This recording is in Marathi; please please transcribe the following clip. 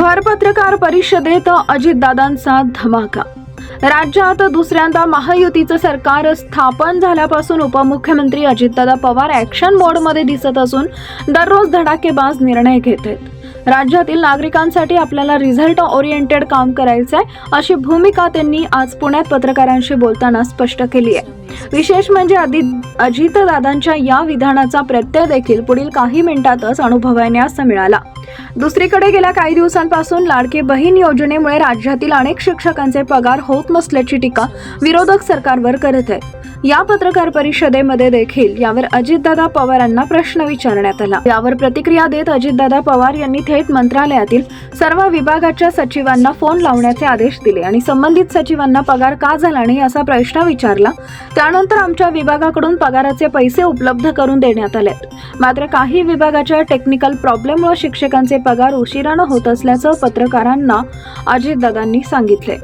भर पत्रकार परिषदेत अजितदादांचा धमाका. राज्यात दुसऱ्यांदा महायुतीचं सरकार स्थापन झाल्यापासून उपमुख्यमंत्री अजितदादा पवार ॲक्शन मोडमध्ये दिसत असून दररोज धडाकेबाज निर्णय घेत आहेत राज्यातील नागरिकांसाठी आपल्याला रिझल्ट ओरिएंटेड काम करायचं आहे अशी भूमिका त्यांनी आज पुण्यात पत्रकारांशी बोलताना स्पष्ट केली आहे. विशेष म्हणजे आधी अजितदादांच्या या विधानाचा प्रत्यय देखील पुढील काही मिनिटातच अनुभवण्यास मिळाला. दुसरीकडे गेल्या काही दिवसांपासून लाडकी बहीण योजनेमुळे राज्यातील अनेक शिक्षकांचे पगार होत नसल्याची टीका विरोधक सरकारवर करत आहेत. या पत्रकार परिषदेमध्ये देखील यावर अजितदादा पवारांना प्रश्न विचारण्यात आला. यावर प्रतिक्रिया देत अजितदादा पवार यांनी थेट मंत्रालयातील सर्व विभागाच्या सचिवांना फोन लावण्याचे आदेश दिले आणि संबंधित सचिवांना पगार का झाला नाही असा प्रश्न विचारला. त्यानंतर आमच्या विभागाकडून पगाराचे पैसे उपलब्ध करून देण्यात आले. मात्र काही विभागाच्या टेक्निकल प्रॉब्लेममुळे शिक्षकांचे पगार उशिरानं होत असल्याचं पत्रकारांना अजितदादांनी सांगितले.